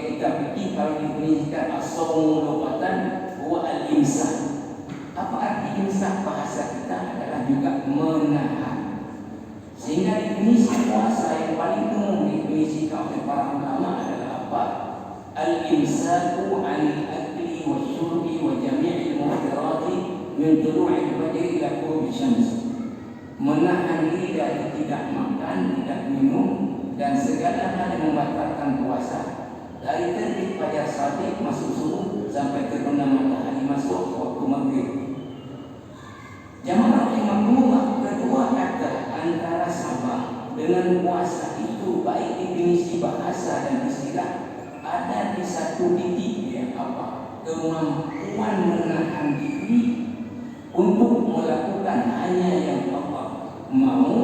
kita fikih kalau didefinisikan as-sawmu lughatan huwa al-imsak. Apa arti imsak bahasa kita adalah juga menahan. Sehingga definisi puasa yang paling umum didefinisikan oleh para ulama adalah apa? Al-imsaku an akli wa syurbi wa jami'il muhdirati min tulu'il fajr ila ghurubi syams. Menahan diri dari tidak makan, tidak minum dan segala hal yang membatalkan puasa dari terbit fajar sadiq masuk subuh sampai terbenam matahari masuk waktu maghrib. Jamaah rahimahullah kedua kata antara sabar dengan puasa itu baik definisi bahasa dan istilah ada di satu titik yang apa kemampuan menahan diri untuk melakukan hanya yang Allah mau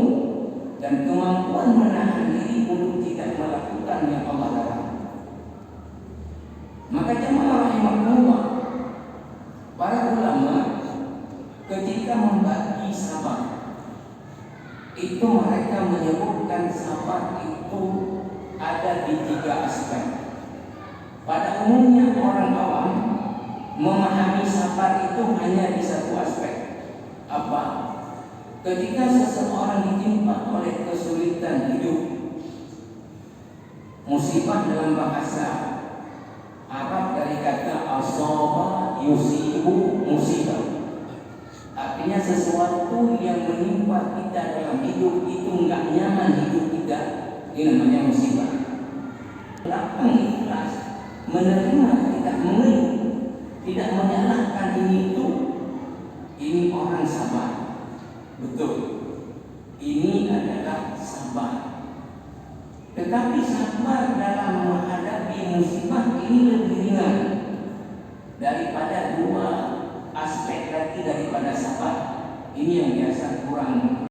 dan kemampuan menahan diri untuk tidak melakukan yang Allah larang. Maka jemaah rahimahullah para ulama ketika membagi sabar itu mereka menyebutkan sabar itu ada di tiga aspek. Pada umumnya orang awam memahami sabar itu hanya di satu aspek. Apa? Ketika seseorang ditimpa oleh kesulitan hidup, musibah dalam bahasa Arab dari kata asaba yusibu musibah. Artinya sesuatu yang menimpa kita dalam hidup itu enggak nyaman hidup kita, ini namanya musibah. Lapang ikhlas, menerima tidak mengeluh, tidak menyalahkan ini itu, ini orang sabar. Betul. Ini adalah sabar. Tetapi sabar dalam menghadapi musibah ini lebih ringan daripada dua aspek lagi daripada sabar. Ini yang biasa kurang